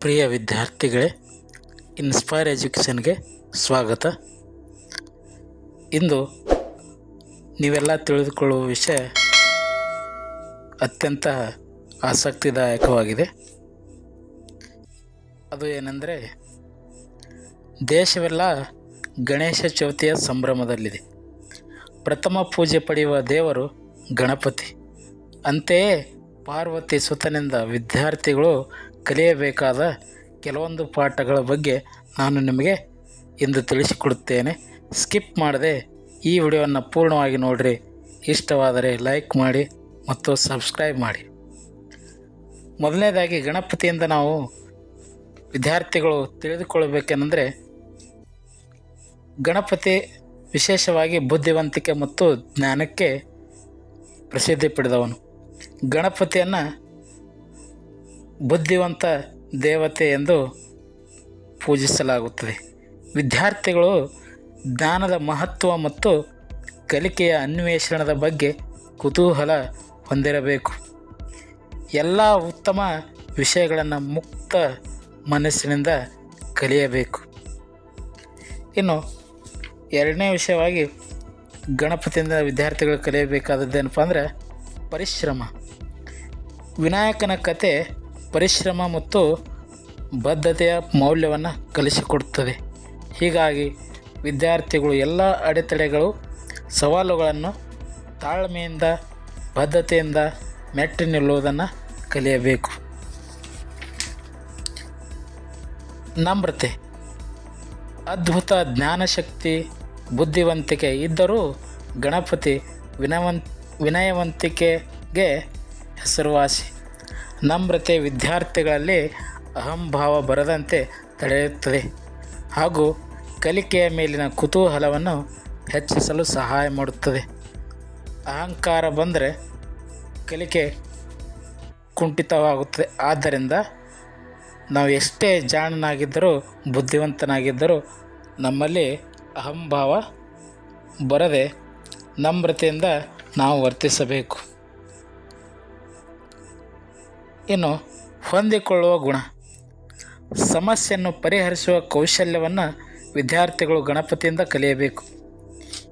ಪ್ರಿಯ ವಿದ್ಯಾರ್ಥಿಗಳೇ ಇನ್ಸ್ಪೈರ್ ಎಜುಕೇಷನ್ಗೆ ಸ್ವಾಗತ. ಇಂದು ನೀವೆಲ್ಲ ತಿಳಿದುಕೊಳ್ಳುವ ವಿಷಯ ಅತ್ಯಂತ ಆಸಕ್ತಿದಾಯಕವಾಗಿದೆ. ಅದು ಏನೆಂದರೆ, ದೇಶವೆಲ್ಲ ಗಣೇಶ ಚೌತಿಯ ಸಂಭ್ರಮದಲ್ಲಿದೆ. ಪ್ರಥಮ ಪೂಜೆ ಪಡೆಯುವ ದೇವರು ಗಣಪತಿ. ಅಂತೆಯೇ ಪಾರ್ವತಿ ಸುತನಿಂದ ವಿದ್ಯಾರ್ಥಿಗಳು ಕಲಿಯಬೇಕಾದ ಕೆಲವೊಂದು ಪಾಠಗಳ ಬಗ್ಗೆ ನಾನು ನಿಮಗೆ ಇಂದು ತಿಳಿಸಿಕೊಡುತ್ತೇನೆ. ಸ್ಕಿಪ್ ಮಾಡದೆ ಈ ವಿಡಿಯೋವನ್ನು ಪೂರ್ಣವಾಗಿ ನೋಡಿರಿ. ಇಷ್ಟವಾದರೆ ಲೈಕ್ ಮಾಡಿ ಮತ್ತು ಸಬ್ಸ್ಕ್ರೈಬ್ ಮಾಡಿ. ಮೊದಲನೇದಾಗಿ ಗಣಪತಿಯಿಂದ ನಾವು ವಿದ್ಯಾರ್ಥಿಗಳು ತಿಳಿದುಕೊಳ್ಳಬೇಕೆಂದರೆ ಗಣಪತಿ ವಿಶೇಷವಾಗಿ ಬುದ್ಧಿವಂತಿಕೆ ಮತ್ತು ಜ್ಞಾನಕ್ಕೆ ಪ್ರಸಿದ್ಧಿ ಪಡೆದವನು. ಗಣಪತಿಯನ್ನು ಬುದ್ಧಿವಂತ ದೇವತೆ ಎಂದು ಪೂಜಿಸಲಾಗುತ್ತದೆ. ವಿದ್ಯಾರ್ಥಿಗಳು ಜ್ಞಾನದ ಮಹತ್ವ ಮತ್ತು ಕಲಿಕೆಯ ಅನ್ವೇಷಣದ ಬಗ್ಗೆ ಕುತೂಹಲ ಹೊಂದಿರಬೇಕು. ಎಲ್ಲ ಉತ್ತಮ ವಿಷಯಗಳನ್ನು ಮುಕ್ತ ಮನಸ್ಸಿನಿಂದ ಕಲಿಯಬೇಕು. ಇನ್ನು ಎರಡನೇ ವಿಷಯವಾಗಿ ಗಣಪತಿಯಿಂದ ವಿದ್ಯಾರ್ಥಿಗಳು ಕಲಿಯಬೇಕಾದದ್ದೇನಪ್ಪ ಅಂದರೆ ಪರಿಶ್ರಮ. ವಿನಾಯಕನ ಕತೆ ಪರಿಶ್ರಮ ಮತ್ತು ಬದ್ಧತೆಯ ಮೌಲ್ಯವನ್ನು ಕಲಿಸಿಕೊಡುತ್ತದೆ. ಹೀಗಾಗಿ ವಿದ್ಯಾರ್ಥಿಗಳು ಎಲ್ಲ ಅಡೆತಡೆಗಳು, ಸವಾಲುಗಳನ್ನು ತಾಳ್ಮೆಯಿಂದ, ಬದ್ಧತೆಯಿಂದ ಮೆಟ್ಟಿ ನಿಲ್ಲುವುದನ್ನು ಕಲಿಯಬೇಕು. ನಮ್ರತೆ. ಅದ್ಭುತ ಜ್ಞಾನಶಕ್ತಿ, ಬುದ್ಧಿವಂತಿಕೆ ಇದ್ದರೂ ಗಣಪತಿ ವಿನವನ್ ವಿನಯವಂತಿಕೆಗೆ ಹೆಸರುವಾಸಿ. ನಮ್ರತೆ ವಿದ್ಯಾರ್ಥಿಗಳಲ್ಲಿ ಅಹಂಭಾವ ಬರದಂತೆ ತಡೆಯುತ್ತದೆ. ಹಾಗೂ ಕಲಿಕೆಯ ಮೇಲಿನ ಕುತೂಹಲವನ್ನು ಹೆಚ್ಚಿಸಲು ಸಹಾಯ ಮಾಡುತ್ತದೆ. ಅಹಂಕಾರ ಬಂದರೆ ಕಲಿಕೆ ಕುಂಠಿತವಾಗುತ್ತದೆ. ಆದ್ದರಿಂದ ನಾವು ಎಷ್ಟೇ ಜಾಣನಾಗಿದ್ದರೂ, ಬುದ್ಧಿವಂತನಾಗಿದ್ದರೂ ನಮ್ಮಲ್ಲಿ ಅಹಂಭಾವ ಬರದೆ ನಮ್ರತೆಯಿಂದ ನಾವು ವರ್ತಿಸಬೇಕು. ಇನ್ನು ಹೊಂದಿಕೊಳ್ಳುವ ಗುಣ. ಸಮಸ್ಯೆಯನ್ನು ಪರಿಹರಿಸುವ ಕೌಶಲ್ಯವನ್ನು ವಿದ್ಯಾರ್ಥಿಗಳು ಗಣಪತಿಯಿಂದ ಕಲಿಯಬೇಕು.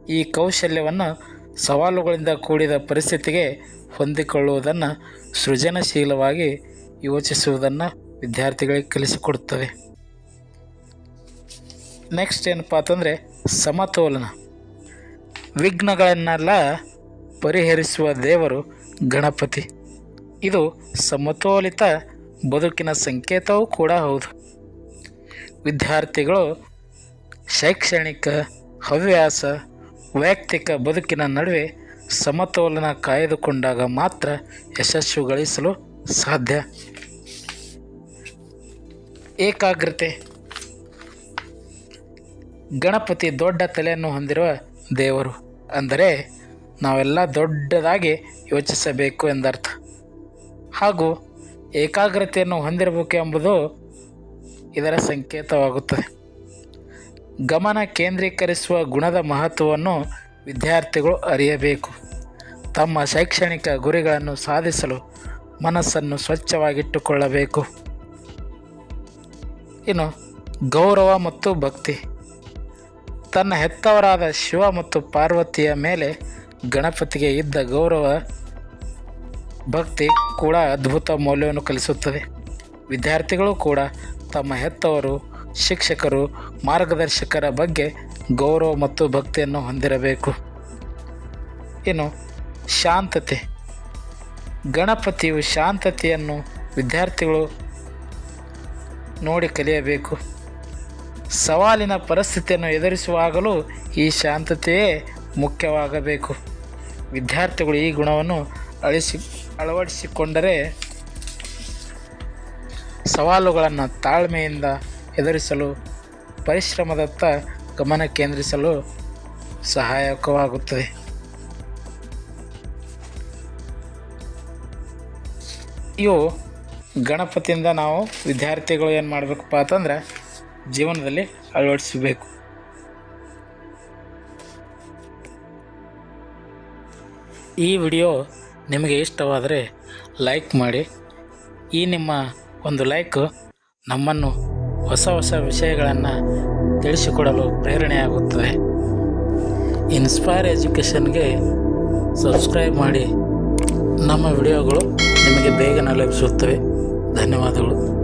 ಈ ಕೌಶಲ್ಯವನ್ನು ಸವಾಲುಗಳಿಂದ ಕೂಡಿದ ಪರಿಸ್ಥಿತಿಗೆ ಹೊಂದಿಕೊಳ್ಳುವುದನ್ನು ಸೃಜನಶೀಲವಾಗಿ ಯೋಚಿಸುವುದನ್ನು ವಿದ್ಯಾರ್ಥಿಗಳಿಗೆ ಕಲಿಸಿಕೊಡುತ್ತವೆ. ನೆಕ್ಸ್ಟ್ ಏನಪ್ಪ ಅಂತಂದರೆ ಸಮತೋಲನ. ವಿಘ್ನಗಳನ್ನೆಲ್ಲ ಪರಿಹರಿಸುವ ದೇವರು ಗಣಪತಿ. ಇದು ಸಮತೋಲಿತ ಬದುಕಿನ ಸಂಕೇತವೂ ಕೂಡ ಹೌದು. ವಿದ್ಯಾರ್ಥಿಗಳು ಶೈಕ್ಷಣಿಕ, ಹವ್ಯಾಸ, ವೈಯಕ್ತಿಕ ಬದುಕಿನ ನಡುವೆ ಸಮತೋಲನ ಕಾಯ್ದುಕೊಂಡಾಗ ಮಾತ್ರ ಯಶಸ್ಸು ಗಳಿಸಲು ಸಾಧ್ಯ. ಏಕಾಗ್ರತೆ. ಗಣಪತಿ ದೊಡ್ಡ ತಲೆಯನ್ನು ಹೊಂದಿರುವ ದೇವರು ಅಂದರೆ ನಾವೆಲ್ಲ ದೊಡ್ಡದಾಗಿ ಯೋಚಿಸಬೇಕು ಎಂದರ್ಥ. ಹಾಗೂ ಏಕಾಗ್ರತೆಯನ್ನು ಹೊಂದಿರಬೇಕು ಎಂಬುದು ಇದರ ಸಂಕೇತವಾಗುತ್ತದೆ. ಗಮನ ಕೇಂದ್ರೀಕರಿಸುವ ಗುಣದ ಮಹತ್ವವನ್ನು ವಿದ್ಯಾರ್ಥಿಗಳು ಅರಿಯಬೇಕು. ತಮ್ಮ ಶೈಕ್ಷಣಿಕ ಗುರಿಗಳನ್ನು ಸಾಧಿಸಲು ಮನಸ್ಸನ್ನು ಸ್ವಚ್ಛವಾಗಿಟ್ಟುಕೊಳ್ಳಬೇಕು. ಇನ್ನು ಗೌರವ ಮತ್ತು ಭಕ್ತಿ. ತನ್ನ ಹೆತ್ತವರಾದ ಶಿವ ಮತ್ತು ಪಾರ್ವತಿಯ ಮೇಲೆ ಗಣಪತಿಗೆ ಇದ್ದ ಗೌರವ, ಭಕ್ತಿ ಕೂಡ ಅದ್ಭುತ ಮೌಲ್ಯವನ್ನು ಕಲಿಸುತ್ತದೆ. ವಿದ್ಯಾರ್ಥಿಗಳು ಕೂಡ ತಮ್ಮ ಹೆತ್ತವರು, ಶಿಕ್ಷಕರು, ಮಾರ್ಗದರ್ಶಕರ ಬಗ್ಗೆ ಗೌರವ ಮತ್ತು ಭಕ್ತಿಯನ್ನು ಹೊಂದಿರಬೇಕು. ಇನ್ನು ಶಾಂತತೆ. ಗಣಪತಿಯು ಶಾಂತತೆಯನ್ನು ವಿದ್ಯಾರ್ಥಿಗಳು ನೋಡಿ ಕಲಿಯಬೇಕು. ಸವಾಲಿನ ಪರಿಸ್ಥಿತಿಯನ್ನು ಎದುರಿಸುವಾಗಲೂ ಈ ಶಾಂತತೆಯೇ ಮುಖ್ಯವಾಗಬೇಕು. ವಿದ್ಯಾರ್ಥಿಗಳು ಈ ಗುಣವನ್ನು ಅಳಿಸಿ, ಅಳವಡಿಸಿಕೊಂಡರೆ ಸವಾಲುಗಳನ್ನು ತಾಳ್ಮೆಯಿಂದ ಎದುರಿಸಲು, ಪರಿಶ್ರಮದತ್ತ ಗಮನ ಕೇಂದ್ರಿಸಲು ಸಹಾಯಕವಾಗುತ್ತದೆ. ಇವು ಗಣಪತಿಯಿಂದ ನಾವು ವಿದ್ಯಾರ್ಥಿಗಳು ಏನು ಮಾಡಬೇಕಪ್ಪ ಅಂತಂದ್ರೆ ಜೀವನದಲ್ಲಿ ಅಳವಡಿಸಬೇಕು. ಈ ವಿಡಿಯೋ ನಿಮಗೆ ಇಷ್ಟವಾದರೆ ಲೈಕ್ ಮಾಡಿ. ಈ ನಿಮ್ಮ ಒಂದು ಲೈಕ್ ನಮ್ಮನ್ನು ಹೊಸ ಹೊಸ ವಿಷಯಗಳನ್ನು ತಿಳಿಸಿಕೊಡಲು ಪ್ರೇರಣೆಯಾಗುತ್ತದೆ. ಇನ್ಸ್ಪೈರ್ ಎಜುಕೇಷನ್ಗೆ ಸಬ್ಸ್ಕ್ರೈಬ್ ಮಾಡಿ. ನಮ್ಮ ವಿಡಿಯೋಗಳು ನಿಮಗೆ ಬೇಗನೆ ಲಭಿಸುತ್ತವೆ. ಧನ್ಯವಾದಗಳು.